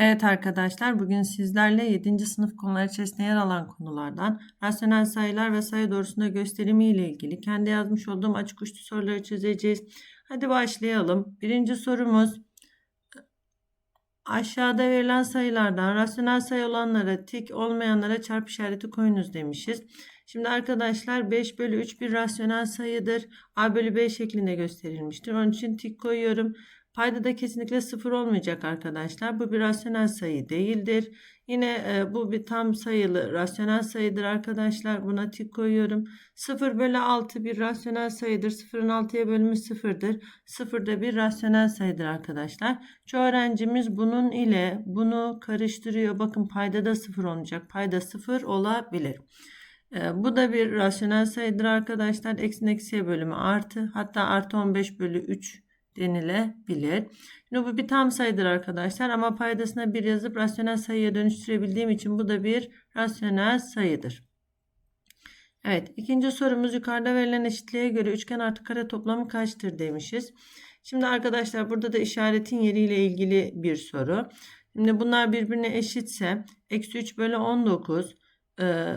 Evet arkadaşlar bugün sizlerle 7. sınıf konular içerisinde yer alan konulardan rasyonel sayılar ve sayı doğrusunda gösterimi ile ilgili kendi yazmış olduğum açık uçlu soruları çözeceğiz. Hadi başlayalım. Birinci sorumuz aşağıda verilen sayılardan rasyonel sayı olanlara tik olmayanlara çarpı işareti koyunuz demişiz. Şimdi arkadaşlar 5 bölü 3 bir rasyonel sayıdır. A bölü B şeklinde gösterilmiştir. Onun için tik koyuyorum. Payda da kesinlikle sıfır olmayacak arkadaşlar. Bu bir rasyonel sayı değildir. Yine e, bu bir tam sayılı rasyonel sayıdır arkadaşlar. Buna tik koyuyorum. 0 bölü 6 bir rasyonel sayıdır. 0'ın 6'ya bölümü sıfırdır. 0 da bir rasyonel sayıdır arkadaşlar. Çoğu öğrencimiz bunun ile bunu karıştırıyor. Bakın payda da sıfır olmayacak. Payda sıfır olabilir. E, bu da bir rasyonel sayıdır arkadaşlar. Eksinin eksiye bölümü artı. Hatta artı 15 bölü 3 denilebilir. Şimdi bu bir tam sayıdır arkadaşlar ama paydasına bir yazıp rasyonel sayıya dönüştürebildiğim için bu da bir rasyonel sayıdır. Evet ikinci sorumuz yukarıda verilen eşitliğe göre üçgen artı kare toplamı kaçtır demişiz. Şimdi arkadaşlar burada da işaretin yeriyle ilgili bir soru. Şimdi bunlar birbirine eşitse eksi 3 bölü 19 ee,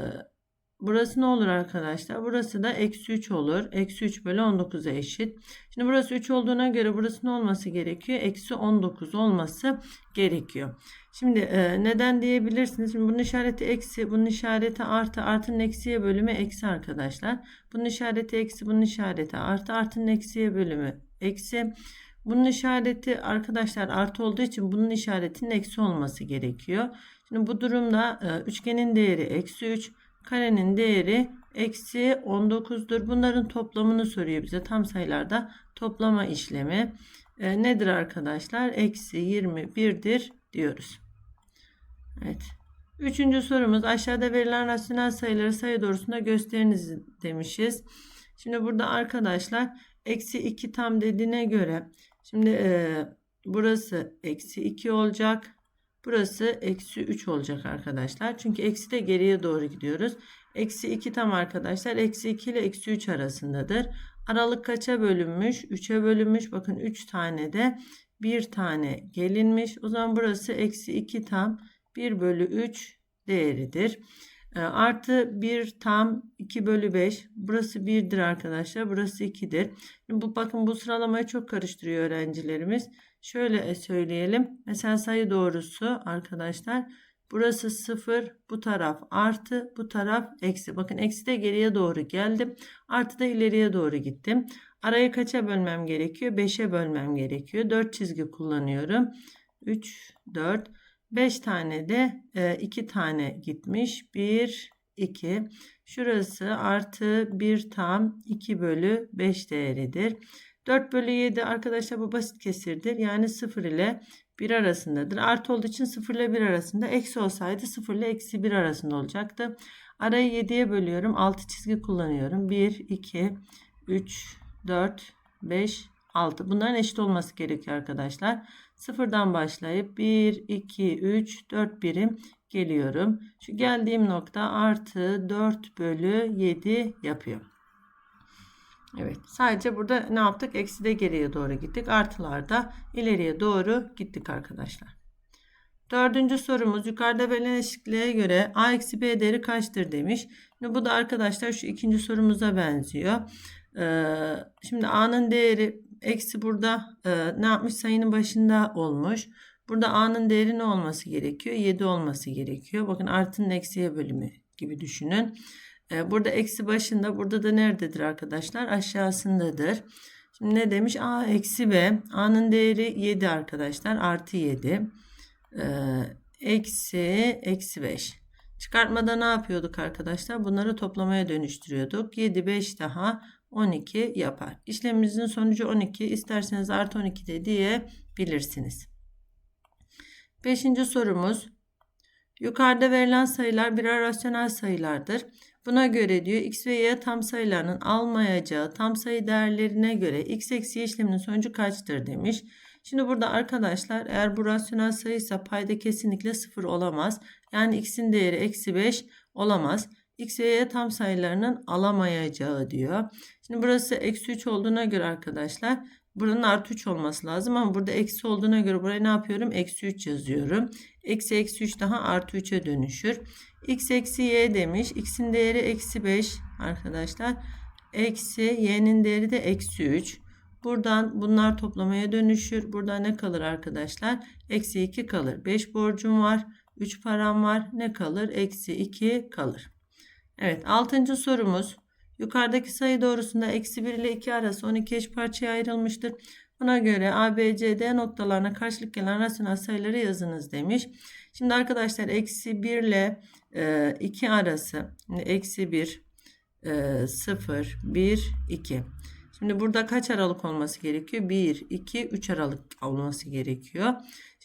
Burası ne olur arkadaşlar? Burası da eksi 3 olur. Eksi 3 bölü 19'a eşit. Şimdi burası 3 olduğuna göre burası ne olması gerekiyor? Eksi 19 olması gerekiyor. Şimdi e, neden diyebilirsiniz? Şimdi bunun işareti eksi, bunun işareti artı, artının eksiye bölümü eksi arkadaşlar. Bunun işareti eksi, bunun işareti artı, artının eksiye bölümü eksi. Bunun işareti arkadaşlar artı olduğu için bunun işaretinin eksi olması gerekiyor. Şimdi bu durumda e, üçgenin değeri eksi 3. Karenin değeri eksi 19'dur. Bunların toplamını soruyor bize. Tam sayılarda toplama işlemi e, nedir arkadaşlar? Eksi 21'dir diyoruz. Evet. Üçüncü sorumuz aşağıda verilen rasyonel sayıları sayı doğrusunda gösteriniz demişiz. Şimdi burada arkadaşlar eksi 2 tam dediğine göre şimdi e, burası eksi 2 olacak. Burası eksi 3 olacak arkadaşlar. Çünkü eksi de geriye doğru gidiyoruz. Eksi 2 tam arkadaşlar. Eksi 2 ile eksi 3 arasındadır. Aralık kaça bölünmüş? 3'e bölünmüş. Bakın 3 tane de bir tane gelinmiş. O zaman burası eksi 2 tam 1 bölü 3 değeridir. E, artı 1 tam 2 bölü 5. Burası 1'dir arkadaşlar. Burası 2'dir. Şimdi bu, bakın bu sıralamayı çok karıştırıyor öğrencilerimiz. Şöyle söyleyelim. Mesela sayı doğrusu arkadaşlar. Burası 0, bu taraf artı, bu taraf eksi. Bakın eksi de geriye doğru geldim. Artı da ileriye doğru gittim. Arayı kaça bölmem gerekiyor? 5'e bölmem gerekiyor. 4 çizgi kullanıyorum. 3, 4, 5 tane de 2 e, tane gitmiş. 1, 2. Şurası artı 1 tam 2 bölü 5 değeridir. 4 bölü 7 arkadaşlar bu basit kesirdir. Yani 0 ile 1 arasındadır. Artı olduğu için 0 ile 1 arasında. Eksi olsaydı 0 ile eksi 1 arasında olacaktı. Arayı 7'ye bölüyorum. 6 çizgi kullanıyorum. 1, 2, 3, 4, 5, 6. Bunların eşit olması gerekiyor arkadaşlar. Sıfırdan başlayıp 1, 2, 3, 4 birim geliyorum. Şu geldiğim nokta artı 4 bölü 7 yapıyor. Evet sadece burada ne yaptık? Eksi de geriye doğru gittik. Artılarda ileriye doğru gittik arkadaşlar. Dördüncü sorumuz yukarıda verilen eşitliğe göre a eksi b değeri kaçtır demiş. Şimdi bu da arkadaşlar şu ikinci sorumuza benziyor. Ee, şimdi a'nın değeri eksi burada e, ne yapmış sayının başında olmuş. Burada a'nın değeri ne olması gerekiyor? 7 olması gerekiyor. Bakın artının eksiye bölümü gibi düşünün. Ee, burada eksi başında burada da nerededir arkadaşlar? Aşağısındadır. Şimdi ne demiş? A eksi B. A'nın değeri 7 arkadaşlar. Artı 7. Ee, eksi eksi 5. Çıkartmada ne yapıyorduk arkadaşlar? Bunları toplamaya dönüştürüyorduk. 7 5 daha 12 yapar. İşlemimizin sonucu 12. İsterseniz artı 12 de diyebilirsiniz. Beşinci sorumuz. Yukarıda verilen sayılar birer rasyonel sayılardır. Buna göre diyor x ve y tam sayılarının almayacağı tam sayı değerlerine göre x eksi işleminin sonucu kaçtır demiş. Şimdi burada arkadaşlar eğer bu rasyonel sayıysa payda kesinlikle sıfır olamaz. Yani x'in değeri eksi 5 olamaz. X ve Y tam sayılarının alamayacağı diyor. Şimdi burası eksi 3 olduğuna göre arkadaşlar Buranın artı 3 olması lazım ama burada eksi olduğuna göre buraya ne yapıyorum? Eksi 3 yazıyorum. Eksi eksi 3 daha artı 3'e dönüşür. X eksi y demiş. X'in değeri eksi 5 arkadaşlar. Eksi y'nin değeri de eksi 3. Buradan bunlar toplamaya dönüşür. Burada ne kalır arkadaşlar? Eksi 2 kalır. 5 borcum var. 3 param var. Ne kalır? Eksi 2 kalır. Evet 6. sorumuz. Yukarıdaki sayı doğrusunda eksi 1 ile 2 arası 12 eş parçaya ayrılmıştır. Buna göre A, B, C, D noktalarına karşılık gelen rasyonel sayıları yazınız demiş. Şimdi arkadaşlar eksi 1 ile e, 2 arası eksi 1, e, 0, 1, 2. Şimdi burada kaç aralık olması gerekiyor? 1, 2, 3 aralık olması gerekiyor.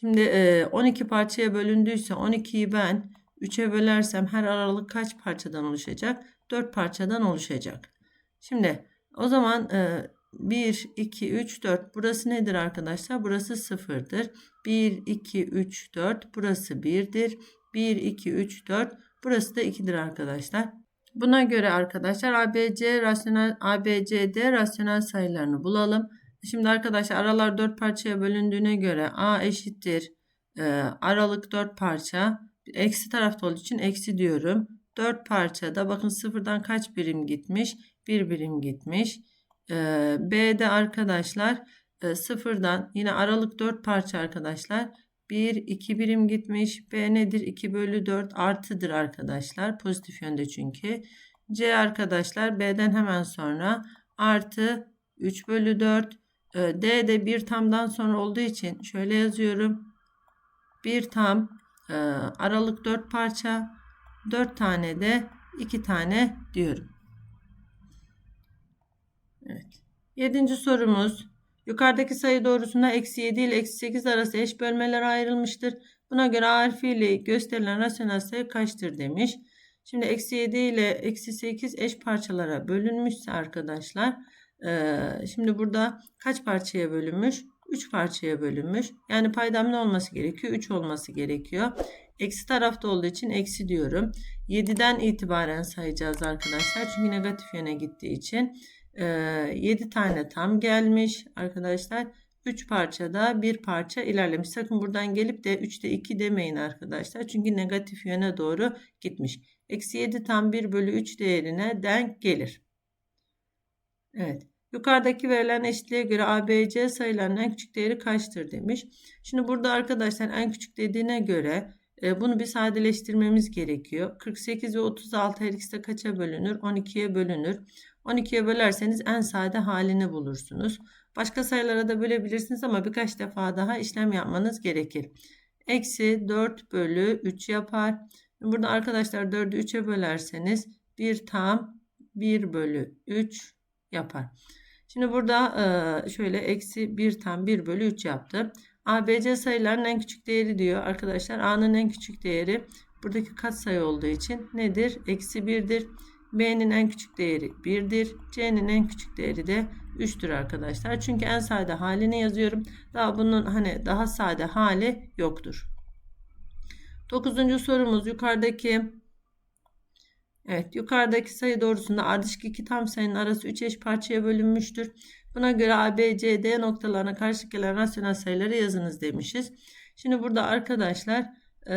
Şimdi e, 12 parçaya bölündüyse 12'yi ben 3'e bölersem her aralık kaç parçadan oluşacak? 4 parçadan oluşacak. Şimdi o zaman e, 1, 2, 3, 4 burası nedir arkadaşlar? Burası 0'dır. 1, 2, 3, 4 burası 1'dir. 1, 2, 3, 4 burası da 2'dir arkadaşlar. Buna göre arkadaşlar ABC rasyonel ABCD rasyonel sayılarını bulalım. Şimdi arkadaşlar aralar 4 parçaya bölündüğüne göre A eşittir e, aralık 4 parça. Eksi tarafta olduğu için eksi diyorum. 4 parçada bakın sıfırdan kaç birim gitmiş? 1 birim gitmiş. Ee, B'de arkadaşlar e, sıfırdan yine aralık 4 parça arkadaşlar. 1, 2 birim gitmiş. B nedir? 2 bölü 4 artıdır arkadaşlar. Pozitif yönde çünkü. C arkadaşlar B'den hemen sonra artı 3 bölü 4. Ee, D bir tamdan sonra olduğu için şöyle yazıyorum. Bir tam e, aralık 4 parça 4 tane de 2 tane diyorum. Evet. Yedinci sorumuz. Yukarıdaki sayı doğrusunda eksi 7 ile eksi 8 arası eş bölmelere ayrılmıştır. Buna göre A harfiyle gösterilen rasyonel sayı kaçtır demiş. Şimdi eksi 7 ile eksi 8 eş parçalara bölünmüşse arkadaşlar. şimdi burada kaç parçaya bölünmüş? 3 parçaya bölünmüş. Yani paydam ne olması gerekiyor? 3 olması gerekiyor. Eksi tarafta olduğu için eksi diyorum. 7'den itibaren sayacağız arkadaşlar. Çünkü negatif yöne gittiği için. 7 tane tam gelmiş arkadaşlar. 3 parçada bir parça ilerlemiş. Sakın buradan gelip de 3'te 2 demeyin arkadaşlar. Çünkü negatif yöne doğru gitmiş. Eksi 7 tam 1 bölü 3 değerine denk gelir. Evet. Yukarıdaki verilen eşitliğe göre ABC sayılarının en küçük değeri kaçtır demiş. Şimdi burada arkadaşlar en küçük dediğine göre e, bunu bir sadeleştirmemiz gerekiyor. 48 ve 36 her ikisi de kaça bölünür? 12'ye bölünür. 12'ye bölerseniz en sade halini bulursunuz. Başka sayılara da bölebilirsiniz ama birkaç defa daha işlem yapmanız gerekir. Eksi 4 bölü 3 yapar. Burada arkadaşlar 4'ü 3'e bölerseniz 1 tam 1 bölü 3 yapar. Şimdi burada şöyle eksi 1 tam 1 bölü 3 yaptı. ABC sayılarının en küçük değeri diyor arkadaşlar. A'nın en küçük değeri buradaki katsayı olduğu için nedir? Eksi 1'dir. B'nin en küçük değeri 1'dir. C'nin en küçük değeri de 3'tür arkadaşlar. Çünkü en sade halini yazıyorum. Daha bunun hani daha sade hali yoktur. Dokuzuncu sorumuz yukarıdaki Evet yukarıdaki sayı doğrusunda ardışık iki tam sayının arası 3 eş parçaya bölünmüştür. Buna göre A, B, C, D noktalarına karşı gelen rasyonel sayıları yazınız demişiz. Şimdi burada arkadaşlar e,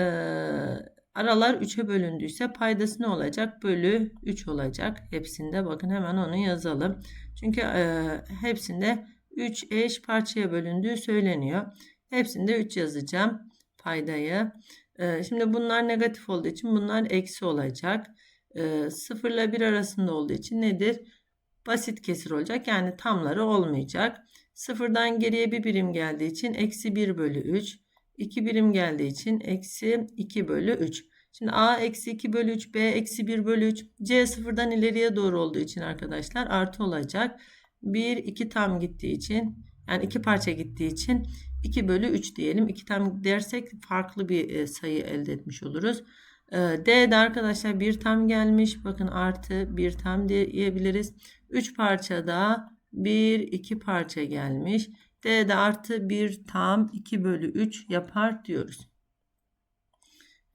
aralar 3'e bölündüyse paydası ne olacak? Bölü 3 olacak. Hepsinde bakın hemen onu yazalım. Çünkü e, hepsinde 3 eş parçaya bölündüğü söyleniyor. Hepsinde 3 yazacağım paydayı. E, şimdi bunlar negatif olduğu için bunlar eksi olacak. E, 0 ile 1 arasında olduğu için nedir? basit kesir olacak. Yani tamları olmayacak. Sıfırdan geriye bir birim geldiği için eksi 1 bölü 3. 2 birim geldiği için eksi 2 bölü 3. Şimdi A eksi 2 bölü 3, B eksi 1 bölü 3. C sıfırdan ileriye doğru olduğu için arkadaşlar artı olacak. 1, 2 tam gittiği için yani 2 parça gittiği için 2 bölü 3 diyelim. 2 tam dersek farklı bir e, sayı elde etmiş oluruz. E, D'de arkadaşlar bir tam gelmiş. Bakın artı bir tam diyebiliriz. 3 parçada 1 2 parça gelmiş. D'de artı 1 tam 2 bölü 3 yapar diyoruz.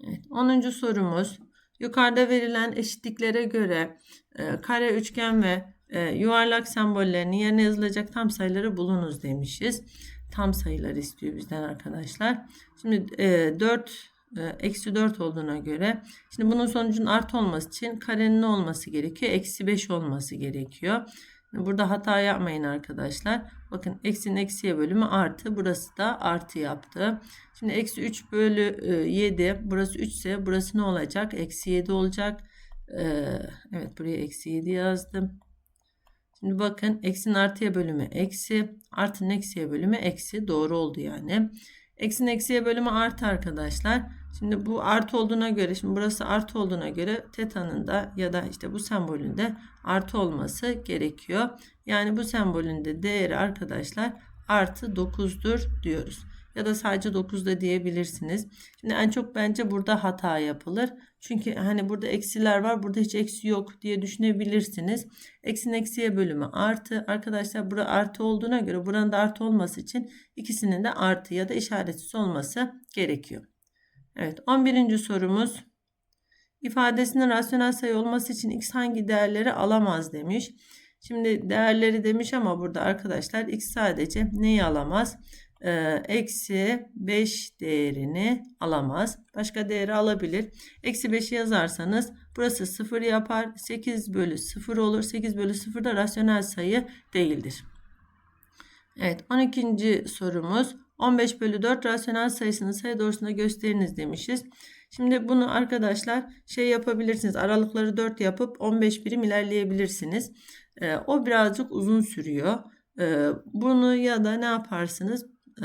Evet, 10. sorumuz. Yukarıda verilen eşitliklere göre e, kare, üçgen ve e, yuvarlak sembollerinin yerine yazılacak tam sayıları bulunuz demişiz. Tam sayılar istiyor bizden arkadaşlar. Şimdi e, 4 e, eksi 4 olduğuna göre şimdi bunun sonucun artı olması için karenin ne olması gerekiyor? Eksi 5 olması gerekiyor. Burada hata yapmayın arkadaşlar. Bakın eksinin eksiye bölümü artı. Burası da artı yaptı. Şimdi eksi 3 bölü 7. Burası 3 ise burası ne olacak? Eksi 7 olacak. Ee, evet buraya eksi 7 yazdım. Şimdi bakın eksinin artıya bölümü eksi. Artının eksiye bölümü eksi. Doğru oldu yani. Eksinin eksiye bölümü artı arkadaşlar. Şimdi bu artı olduğuna göre şimdi burası artı olduğuna göre teta'nın da ya da işte bu sembolünde artı olması gerekiyor. Yani bu sembolünde değeri arkadaşlar artı 9'dur diyoruz. Ya da sadece 9 da diyebilirsiniz. Şimdi en çok bence burada hata yapılır. Çünkü hani burada eksiler var burada hiç eksi yok diye düşünebilirsiniz. Eksinin eksiye bölümü artı. Arkadaşlar burada artı olduğuna göre buranın da artı olması için ikisinin de artı ya da işaretsiz olması gerekiyor. Evet 11. sorumuz. İfadesinin rasyonel sayı olması için x hangi değerleri alamaz demiş. Şimdi değerleri demiş ama burada arkadaşlar x sadece neyi alamaz? Ee, eksi 5 değerini alamaz. Başka değeri alabilir. Eksi 5'i yazarsanız burası 0 yapar. 8 bölü 0 olur. 8 bölü 0 da rasyonel sayı değildir. Evet 12. sorumuz. 15 bölü 4 rasyonel sayısını sayı doğrusunda gösteriniz demişiz. Şimdi bunu arkadaşlar şey yapabilirsiniz. Aralıkları 4 yapıp 15 birim ilerleyebilirsiniz. Ee, o birazcık uzun sürüyor. Ee, bunu ya da ne yaparsınız? Ee,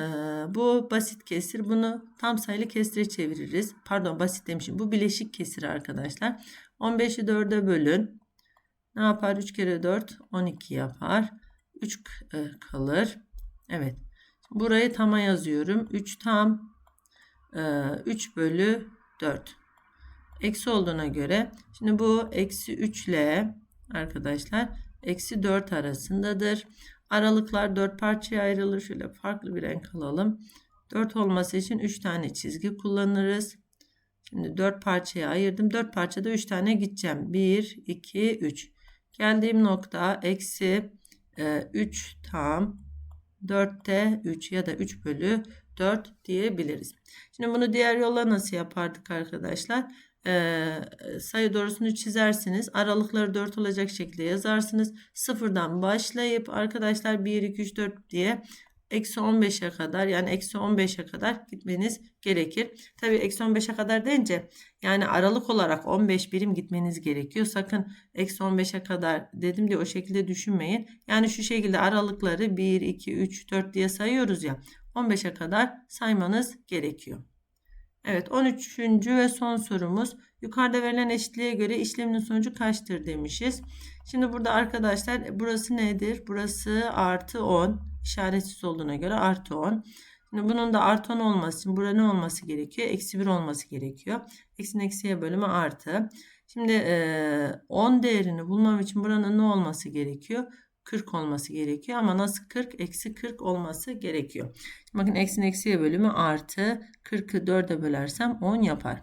bu basit kesir. Bunu tam sayılı kesire çeviririz. Pardon basit demişim. Bu bileşik kesir arkadaşlar. 15'i 4'e bölün. Ne yapar? 3 kere 4 12 yapar. 3 e, kalır. Evet. Burayı tama yazıyorum. 3 tam 3 e, bölü 4. Eksi olduğuna göre şimdi bu eksi 3 ile arkadaşlar eksi 4 arasındadır. Aralıklar 4 parçaya ayrılır. Şöyle farklı bir renk alalım. 4 olması için 3 tane çizgi kullanırız. Şimdi 4 parçaya ayırdım. 4 parçada 3 tane gideceğim. 1, 2, 3. Geldiğim nokta eksi 3 e, tam 4'te 3 ya da 3 bölü 4 diyebiliriz. Şimdi bunu diğer yolla nasıl yapardık arkadaşlar? Ee, sayı doğrusunu çizersiniz. Aralıkları 4 olacak şekilde yazarsınız. Sıfırdan başlayıp arkadaşlar 1, 2, 3, 4 diye eksi 15'e kadar yani eksi 15'e kadar gitmeniz gerekir. Tabi eksi 15'e kadar deyince yani aralık olarak 15 birim gitmeniz gerekiyor. Sakın eksi 15'e kadar dedim diye o şekilde düşünmeyin. Yani şu şekilde aralıkları 1, 2, 3, 4 diye sayıyoruz ya 15'e kadar saymanız gerekiyor. Evet 13. ve son sorumuz. Yukarıda verilen eşitliğe göre işlemin sonucu kaçtır demişiz. Şimdi burada arkadaşlar burası nedir? Burası artı 10 işaretsiz olduğuna göre artı 10. Şimdi bunun da artı 10 olması için burada ne olması gerekiyor? Eksi 1 olması gerekiyor. Eksinin eksiye bölümü artı. Şimdi e, 10 değerini bulmam için buranın ne olması gerekiyor? 40 olması gerekiyor ama nasıl 40? Eksi 40 olması gerekiyor. Şimdi bakın eksinin eksiye bölümü artı 40'ı 4'e bölersem 10 yapar.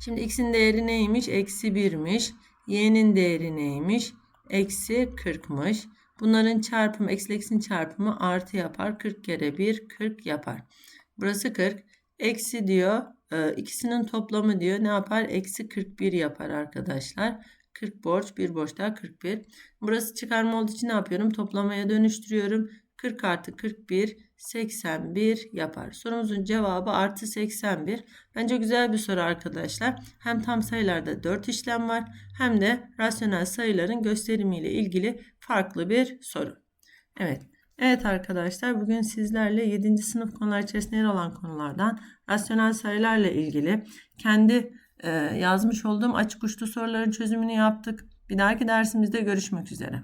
Şimdi x'in değeri neymiş? Eksi 1'miş. Y'nin değeri neymiş? Eksi 40'mış. Bunların çarpımı eksi eksin çarpımı artı yapar. 40 kere 1 40 yapar. Burası 40. Eksi diyor. E, ikisinin toplamı diyor. Ne yapar? Eksi 41 yapar arkadaşlar. 40 borç. Bir borç daha 41. Burası çıkarma olduğu için ne yapıyorum? Toplamaya dönüştürüyorum. 40 artı 41 81 yapar. Sorumuzun cevabı artı 81. Bence güzel bir soru arkadaşlar. Hem tam sayılarda 4 işlem var hem de rasyonel sayıların gösterimiyle ilgili farklı bir soru. Evet. Evet arkadaşlar bugün sizlerle 7. sınıf konular içerisinde yer alan konulardan rasyonel sayılarla ilgili kendi yazmış olduğum açık uçlu soruların çözümünü yaptık. Bir dahaki dersimizde görüşmek üzere.